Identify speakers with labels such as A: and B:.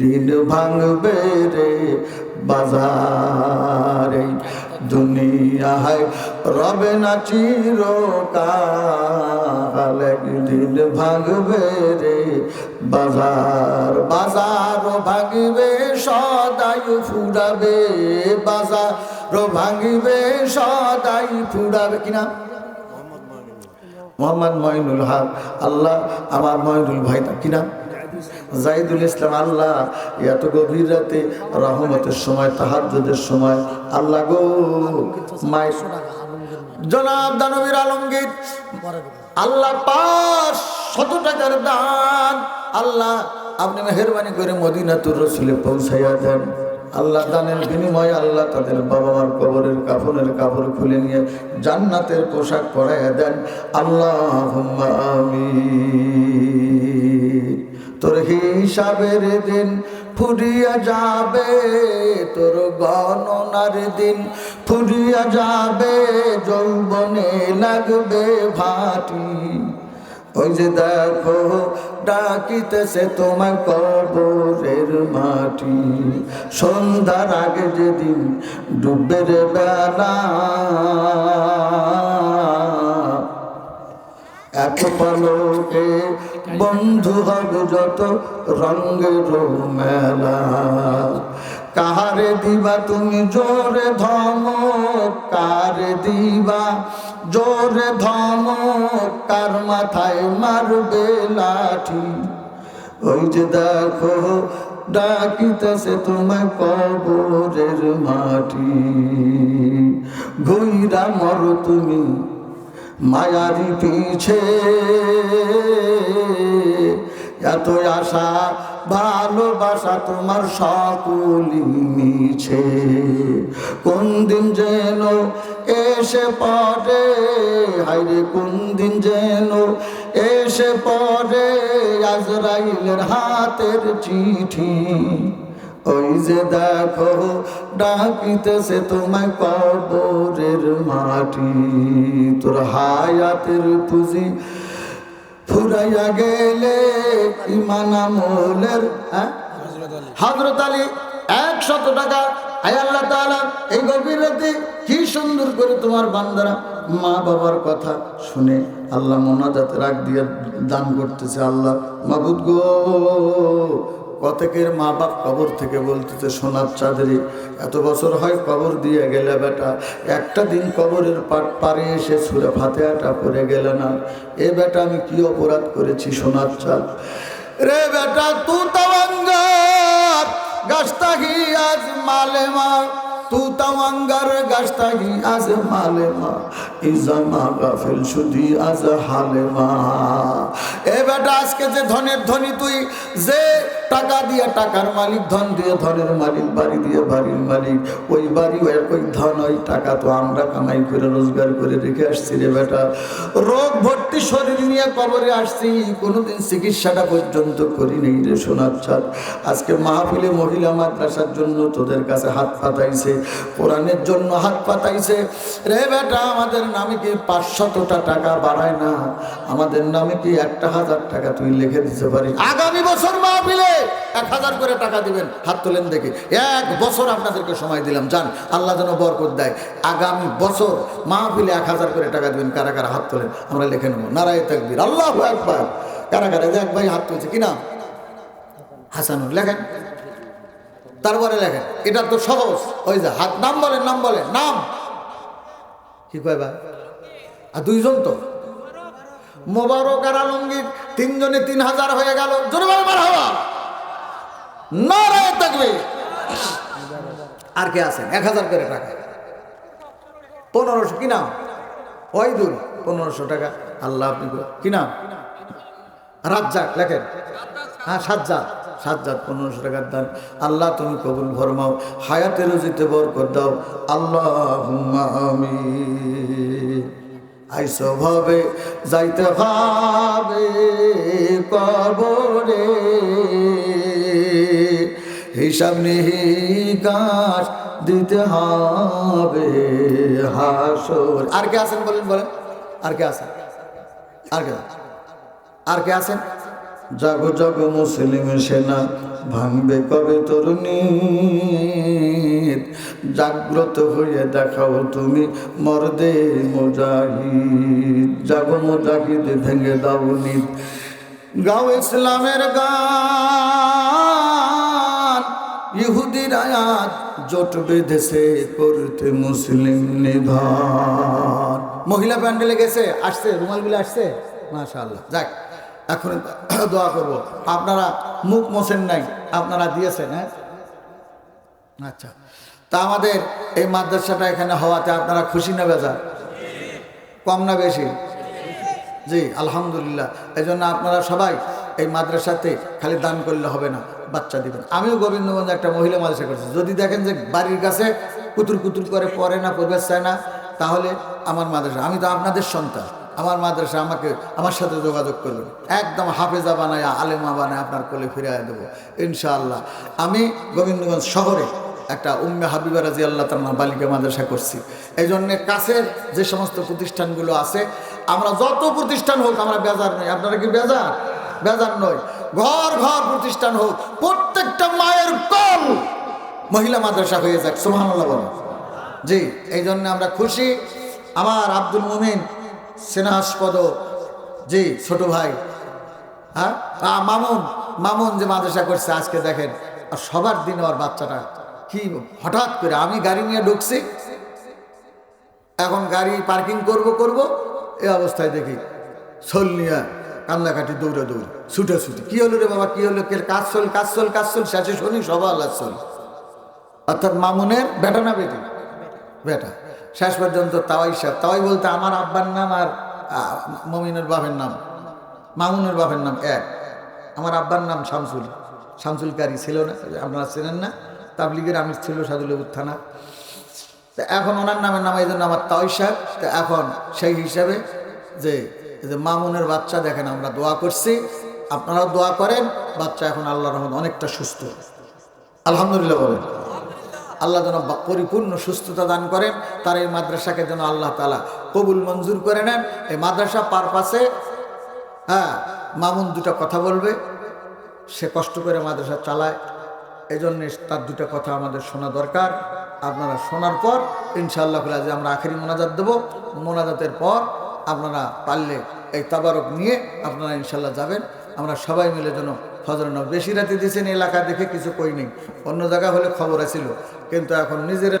A: দিন ভাঙবে রে বাজারে। দুনিয়ায় রবে না চিরকাল, একদিন ভাঙবে রে বাজার। বাজার ভাঙবে, সদাই ফুরাবে বাজার। ভাঙবে, সদাই ফুরাবে কিনা? মোহাম্মদ মঈনুল হক। আল্লাহ, আমার মঈনুল ভাই কিনা? জাহিদুল ইসলাম, আল্লাহ, এত গভীর রাতে রহমতের সময়, তাহাজ্জুদের সময়, আল্লাহ গো মাই জনাব দানবীর আলমগীর, আল্লাহ পাঁচ শত টাকার দান, আল্লাহ আপনি মেহরবানি করে মদিনাতুর রসুলে পৌঁছাইয়া দেন। আল্লাহ দানের বিনিময়ে আল্লাহ তাদের বাবা মার কবরের কাপড়ের কাপড় খুলে নিয়ে জান্নাতের পোশাক পরাইয়া দেন। আল্লাহ আমি তোর হিসাবের দিন ফুরিয়া যাবে, তোর গণনার দিন ফুরিয়া যাবে, যৌবনে লাগবে ভাটি। ওই যে দেখো, ডাকিতেছে তোমার কবরের মাটি। সন্ধ্যার আগে যেদিন ডুবের বেলা, এক পলকে বন্ধু হবে যত রঙের মেলা। কাহারে দিবা তুমি জোরে ধমক কারে দিবা জোরে ধমক কার মাথায় মারবে লাঠি? ওই যে দেখো, ডাকিতেছে তোমার কবরের মাটি। ঘুইরা মর তুমি মায়ারি পিছে এত আশা, ভালোবাসা তোমার সকলি মিছে। কোন দিন যেন এসে পড়ে হাইরে কোন দিন যেন এসে পড়ে, আজরাইলের হাতের চিঠি। ওই যে দেখো, ডাকিতেছে তোমায় কবরের মাটি। তোর হায়াতের পুঁজি ফুরাইয়া গেলে ইমান আমলের হ্যাঁ? হজরত আলী, একশত টাকা। আয় আল্লাহ তাআলা, এই গভীর রাতে কি সুন্দর করে তোমার বান্দারা মা বাবার কথা শুনে আল্লাহ মোনাজাতে রাখ দিয়ে দান করতেছে আল্লাহ, মাবুদ গো কতকের মা বাপ কবর থেকে বলতেছে, সোনার চাঁদেরি এত বছর হয় কবর দিয়ে গেলে বেটা। একটা দিন কবরের পারে এসে সুরে ফাতেহাটা পড়ে গেলে না। এ বেটা, আমি কি অপরাধ করেছি সোনার চাঁদ? রে বেটা, তু তাওয়াঙ্গার গাছটাহি আজ মালেমা তু তাওয়াঙ্গার গাছটাহি আজ মালেমা ইজামা গাফিল সুদি আজ হালেমা এ বেটা, আজকে যে ধনের ধনী তুই, যে টাকা দিয়ে টাকার মালিক, ধন দিয়ে ধনের মালিক, বাড়ি দিয়ে বাড়ির মালিক, ওই বাড়ি ওই ধন, ওই টাকা তো আমরা কামাই করে, রোজগার করে রেখে আসছি রে বেটা। রোগ ভর্তি শরীর নিয়ে কবরে আসছি, কোনোদিন চিকিৎসাটা পর্যন্ত করি নেই রে সোনার চাঁদ আজকে মাহফিলে মহিলা মাদ্রাসার জন্য তোদের কাছে হাত পাতাইছে, কোরআনের জন্য হাত পাতাইছে। রে বেটা, আমাদের নামে কি পাঁচশতটা টাকা বাড়ায় না? আমাদের নামে কি একটা হাজার টাকা তুই লিখে দিতে পারিস আগামী বছর মাহফিলে এক হাজার করে টাকা দিবেন, হাত তোলেন দেখে। এক বছর আপনাদেরকে সময় দিলাম, যান, আল্লাহ যেন বরকত দেয়। আগামী বছর মাহফিলে এক হাজার করে টাকা দিবেন কারা কারা হাত তোলেন, আমরা লিখে নেব। নারায় তাকবীর, আল্লাহ একবার কারা কারা এক ভাই হাত তুলছে কিনা হাসানুর, লেখেন? তারপরে লেখেন, এটা তো সহজ। ওই যে হাত, নাম বলেন নাম বলেন, নাম। কি কয় ভাই? আর দুইজন তো? মোবারক আর আলমগীর তিনজনে তিন হাজার হয়ে গেল। থাকবে আর কে আছেন? এক হাজার করে টাকা। পনেরোশো, কি নাম? ওই দূর পনেরোশো টাকা। আল্লাহ আপনি কি নাম? রাজ্জাক, লেখেন। হ্যাঁ সাজ্জাদ। সাজ্জাদ, পনেরোশো টাকার দান। আল্লাহ তুমি কবুল ফরমাও। হায়াতে রুজিতে বরকত দাও। আল্লাহ আমি আইস ভাবে, যাইতে ভাবে কবরে। হিসাব নিহিকাশ দিতে হবে হাসর। আর কে আছেন বলেন বলেন? আর কে আছেন? আর কে? আর কে আছেন? জাগো জাগো মুসলিম সেনা, ভাঙবে কবে তরুণী? জাগ্রত হয়ে দেখাও তুমি মরদে মুজাহিদ। জাগো মুজাহিদ, ভেঙে দাও নিদ গাও ইসলামের গান। ইহুদির আয়াত জোট বেঁধেছে, করতে মুসলিম নিধান। মহিলা প্যান্ডেলে গেছে, আসছে রুমাল রুমালগুলো আসছে? মাশাআল্লাহ, যাক, এখন দোয়া করব। আপনারা মুখ মোছেন নাই, আপনারা দিয়েছেন হ্যাঁ? আচ্ছা। আমাদের এই মাদ্রাসাটা এখানে হওয়াতে আপনারা খুশি না বেজা কম না বেশি? জি, আলহামদুলিল্লাহ। এই জন্য আপনারা সবাই এই মাদ্রাসাতে খালি দান করলে হবে না, বাচ্চা দিবেন। আমিও গোবিন্দগঞ্জে একটা মহিলা মাদ্রাসা করছি। যদি দেখেন যে বাড়ির কাছে কুতুর কুতুর করে পড়ে না, পরিবেশ চায় না, তাহলে আমার মাদ্রাসা আমি তো আপনাদের সন্তান। আমার মাদ্রাসা আমাকে আমার সাথে যোগাযোগ করবেন। একদম হাফেজা বানায়, আলেমা বানায় আপনার কোলে ফিরিয়ে দেবো, ইনশাআল্লাহ। আমি গোবিন্দগঞ্জ শহরে একটা উম্মে হাবিবা রাজি আল্লাহ তার বালিকা মাদ্রাসা করছি। এই জন্যে কাছের যে সমস্ত প্রতিষ্ঠানগুলো আছে, আমরা যত প্রতিষ্ঠান হোক, আমরা বেজার নই। আপনারা কি বেজার? বেজার নয় ঘর ঘর প্রতিষ্ঠান হোক, প্রত্যেকটা মায়ের কল মহিলা মাদ্রাসা হয়ে যাক। সুবহানাল্লাহ বলেন। জি এই জন্য আমরা খুশি। আমার আব্দুল মুমিন সেনাহাসপদ, জি, ছোট ভাই। হ্যাঁ? মামুন মামুন যে মাদ্রাসা করছে আজকে দেখেন, আর সবার দিন আমার বাচ্চাটা কি হঠাৎ করে আমি গাড়ি নিয়ে ঢুকছি। এখন গাড়ি পার্কিং করব করব। এই অবস্থায় দেখি সোল নিয়ে কান্দাকাটি দৌড়ে দৌড়, ছুটে ছুটে। কি হলো রে বাবা, কি হলো? কে কাজ চল কাজ চল কাজ চল শেষে শুনি, সবার আল্লাহ চল অর্থাৎ মামুনের বেটা না বেটি? বেটা। শেষ পর্যন্ত তাওয়াই সাহেব, তাওয়াই বলতে আমার আব্বার নাম আর মমিনের বাপের নাম। মামুনের বাপের নাম এক। আমার আব্বার নাম শামসুল। শামসুল কারি ছিল না, আপনারা চেনেন না? তাবলিগের আমি ছিল সাদুলেবুর থানা। তা এখন ওনার নামের নাম, এই আমার তাওই সাহেব, তা এখন সেই হিসাবে যে যে মামুনের বাচ্চা দেখেন, আমরা দোয়া করছি। আপনারাও দোয়া করেন, বাচ্চা এখন আল্লাহ রহমান অনেকটা সুস্থ। আলহামদুলিল্লাহ বলেন। আল্লাহ যেন পরিপূর্ণ সুস্থতা দান করেন, তার এই মাদ্রাসাকে যেন আল্লাহ তালা কবুল, মঞ্জুর করে নেন। এই মাদ্রাসা পারপাসে হ্যাঁ মামুন দুটো কথা বলবে। সে কষ্ট করে মাদ্রাসা চালায়। এই জন্যে তার দুটো কথা আমাদের শোনা দরকার। আপনারা শোনার পর, ইনশাআল্লাহ আজকে আমরা আখেরি মোনাজাত দেবো। মোনাজাতের পর আপনারা পারলে এই তাবারক নিয়ে আপনারা ইনশাল্লাহ যাবেন। আমরা সবাই মিলে যেন ফজর বেশি রাতে দিয়েছেন এলাকা দেখে কিছু কই নেই। অন্য জায়গা হলে খবর আছিল, কিন্তু এখন নিজের